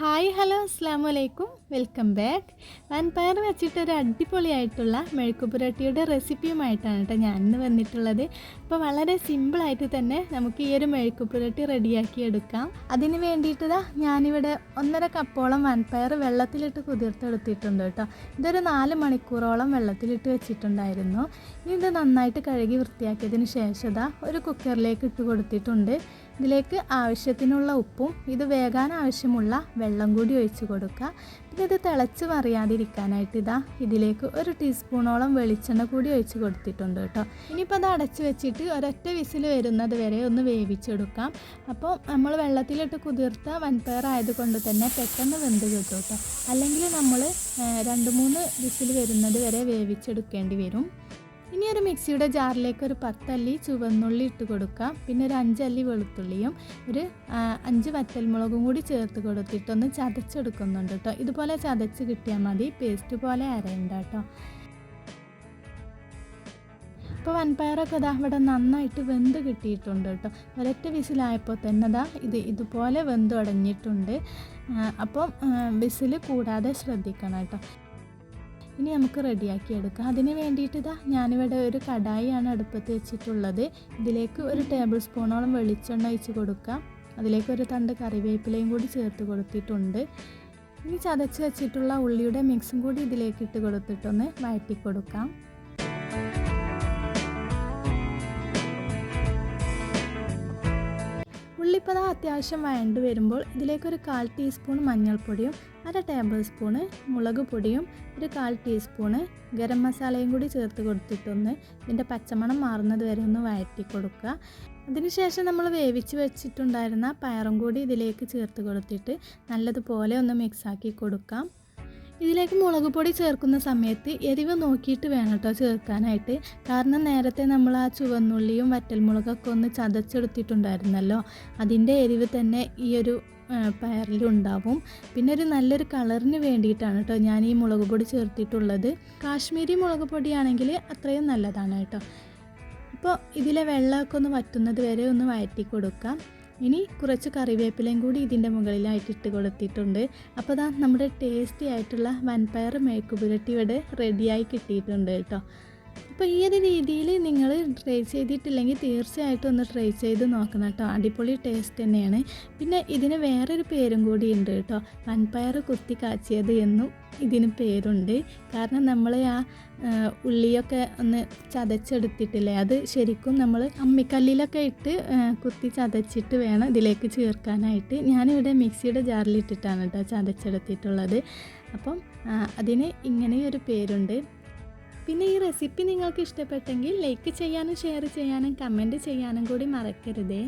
Hi hello അസ്സാം വലൈക്കും welcome back. വൻപയർ വെച്ചിട്ട് ഒരു അടിപൊളിയായിട്ടുള്ള മെഴുക്കുപുരട്ടിയുടെ റെസിപ്പിയുമായിട്ടാണ് കേട്ടോ ഞാൻ ഇന്ന് വന്നിട്ടുള്ളത്. അപ്പോൾ വളരെ സിമ്പിളായിട്ട് തന്നെ നമുക്ക് ഈ ഒരു മെഴുക്കുപുരട്ടി റെഡിയാക്കി എടുക്കാം. അതിന് വേണ്ടിയിട്ട് ഞാനിവിടെ ഒന്നര കപ്പോളം വൻപയർ വെള്ളത്തിലിട്ട് കുതിർത്തെടുത്തിട്ടുണ്ട് കേട്ടോ. ഇതൊരു നാല് മണിക്കൂറോളം വെള്ളത്തിലിട്ട് വെച്ചിട്ടുണ്ടായിരുന്നു. ഇനി ഇത് നന്നായിട്ട് കഴുകി വൃത്തിയാക്കിയതിന് ശേഷം ഒരു കുക്കറിലേക്ക് ഇട്ട് കൊടുത്തിട്ടുണ്ട്. ഇതിലേക്ക് ആവശ്യത്തിനുള്ള ഉപ്പും ഇത് വേകാൻ ആവശ്യമുള്ള വെള്ളം കൂടി ഒഴിച്ച് കൊടുക്കുക. പിന്നെ ഇത് തിളച്ച് മറിയാതിരിക്കാനായിട്ട് ഇതാ ഇതിലേക്ക് ഒരു ടീസ്പൂണോളം വെളിച്ചെണ്ണ കൂടി ഒഴിച്ച് കൊടുത്തിട്ടുണ്ട് കേട്ടോ. ഇനിയിപ്പോൾ അത് അടച്ച് വെച്ചിട്ട് ഒരൊറ്റ വിസിൽ വരുന്നത് വരെ ഒന്ന് വേവിച്ചെടുക്കാം. അപ്പോൾ നമ്മൾ വെള്ളത്തിലിട്ട് കുതിർത്ത വൻപയർ ആയതുകൊണ്ട് തന്നെ പെട്ടെന്ന് വെന്ത് കിട്ടും കേട്ടോ. അല്ലെങ്കിൽ നമ്മൾ രണ്ട് മൂന്ന് വിസിൽ വരുന്നത് വരെ വേവിച്ചെടുക്കേണ്ടി വരും. ഇനി ഒരു മിക്സിയുടെ ജാറിലേക്ക് ഒരു പത്തല്ലി ചുവന്നുള്ളി ഇട്ട് കൊടുക്കാം. പിന്നെ ഒരു അഞ്ചല്ലി വെളുത്തുള്ളിയും ഒരു അഞ്ച് വറ്റൽമുളകും കൂടി ചേർത്ത് കൊടുത്തിട്ടൊന്ന് ചതച്ചെടുക്കുന്നുണ്ട് കേട്ടോ ഇതുപോലെ ചതച്ച് കിട്ടിയാൽ മതി. പേസ്റ്റ് പോലെ അരയണ്ട കേട്ടോ ഇപ്പോൾ വൻപയറൊക്കെ ഇതാ ഇവിടെ നന്നായിട്ട് വെന്ത് കിട്ടിയിട്ടുണ്ട് കേട്ടോ ഒരൊറ്റ വിസിലായപ്പോൾ തന്നെ ഇതാ ഇത് ഇതുപോലെ വെന്ത് അടഞ്ഞിട്ടുണ്ട്. അപ്പം വിസിൽ കൂടാതെ ശ്രദ്ധിക്കണം കേട്ടോ ഇനി നമുക്ക് റെഡിയാക്കി എടുക്കാം. അതിന് വേണ്ടിയിട്ട് ഇതാ ഞാനിവിടെ ഒരു കടായിയാണ് അടുപ്പത്ത് വെച്ചിട്ടുള്ളത്. ഇതിലേക്ക് ഒരു ടേബിൾ സ്പൂണോളം വെളിച്ചെണ്ണ ഒഴിച്ച് കൊടുക്കാം. അതിലേക്ക് ഒരു തണ്ട് കറിവേപ്പിലയും കൂടി ചേർത്ത് കൊടുത്തിട്ടുണ്ട്. ഇനി ചതച്ച് വെച്ചിട്ടുള്ള ഉള്ളിയുടെ മിക്സും കൂടി ഇതിലേക്ക് ഇട്ട് കൊടുത്തിട്ടൊന്ന് വഴറ്റി കൊടുക്കാം. ഉള്ളിപ്പത അത്യാവശ്യം വഴണ്ട് വരുമ്പോൾ ഇതിലേക്കൊരു കാൽ ടീസ്പൂൺ മഞ്ഞൾപ്പൊടിയും അര ടേബിൾ സ്പൂണ് മുളക് പൊടിയും ഒരു കാൽ ടീസ്പൂണ് ഗരം മസാലയും കൂടി ചേർത്ത് കൊടുത്തിട്ടൊന്ന് ഇതിന്റെ പച്ചമണം മാറുന്നത് വരെ ഒന്ന് വഴറ്റി കൊടുക്കുക. അതിനുശേഷം നമ്മൾ വേവിച്ച് വെച്ചിട്ടുണ്ടായിരുന്ന പയറും കൂടി ഇതിലേക്ക് ചേർത്ത് കൊടുത്തിട്ട് നല്ലതുപോലെ ഒന്ന് മിക്സാക്കി കൊടുക്കാം. ഇതിലേക്ക് മുളക് പൊടി ചേർക്കുന്ന സമയത്ത് എരിവ് നോക്കിയിട്ട് വേണം കേട്ടോ ചേർക്കാനായിട്ട്. കാരണം നേരത്തെ നമ്മൾ ആ ചുവന്നുള്ളിയും വറ്റൽമുളകൊക്കെ ഒന്ന് ചതച്ചെടുത്തിട്ടുണ്ടായിരുന്നല്ലോ. അതിന്റെ എരിവ് തന്നെ ഈ ഒരു പയറിലുണ്ടാവും പിന്നെ ഒരു നല്ലൊരു കളറിന് വേണ്ടിയിട്ടാണ് കേട്ടോ ഞാൻ ഈ മുളക് പൊടി ചേർത്തിട്ടുള്ളത്. കാശ്മീരി മുളക് പൊടിയാണെങ്കിൽ അത്രയും നല്ലതാണ് കേട്ടോ അപ്പോൾ ഇതിലെ വെള്ളമൊക്കെ ഒന്ന് വറ്റുന്നത് വരെ ഒന്ന് വഴറ്റി കൊടുക്കാം. ഇനി കുറച്ച് കറിവേപ്പിലയും കൂടി ഇതിന്റെ മുകളിലായിട്ട് ഇട്ട് കൊടുത്തിട്ടുണ്ട് അപ്പോൾ ദാ നമ്മുടെ ടേസ്റ്റി ആയിട്ടുള്ള വൻപയർ മേക്കുപുരട്ടി ഇവിടെ റെഡിയായി കിട്ടിയിട്ടുണ്ട് കേട്ടോ. അപ്പോൾ ഈ ഒരു രീതിയിൽ നിങ്ങൾ ട്രൈ ചെയ്തിട്ടില്ലെങ്കിൽ തീർച്ചയായിട്ടും ഒന്ന് ട്രൈ ചെയ്ത് നോക്കണം കേട്ടോ. അടിപൊളി ടേസ്റ്റ് തന്നെയാണ്. പിന്നെ ഇതിന് വേറൊരു പേരും കൂടി ഉണ്ട് കേട്ടോ. വൻപയർ കുത്തി കാച്ചിയത് എന്നും ഇതിന് പേരുണ്ട്. കാരണം നമ്മൾ ആ ഉള്ളിയൊക്കെ ഒന്ന് ചതച്ചെടുത്തിട്ടില്ലേ അത് ശരിക്കും നമ്മൾ അമ്മിക്കല്ലിലൊക്കെ ഇട്ട് കുത്തി ചതച്ചിട്ട് വേണം ഇതിലേക്ക് ചേർക്കാനായിട്ട്. ഞാനിവിടെ മിക്സിയുടെ ജാറിലിട്ടിട്ടാണ് കേട്ടോ ചതച്ചെടുത്തിട്ടുള്ളത്. അപ്പം അതിന് ഇങ്ങനെയൊരു പേരുണ്ട്. പിന്നെ ഈ റെസിപ്പി നിങ്ങൾക്ക് ഇഷ്ടപ്പെട്ടെങ്കിൽ ലൈക്ക് ചെയ്യാനും ഷെയർ ചെയ്യാനും കമന്റ് ചെയ്യാനും കൂടി മറക്കരുതേ.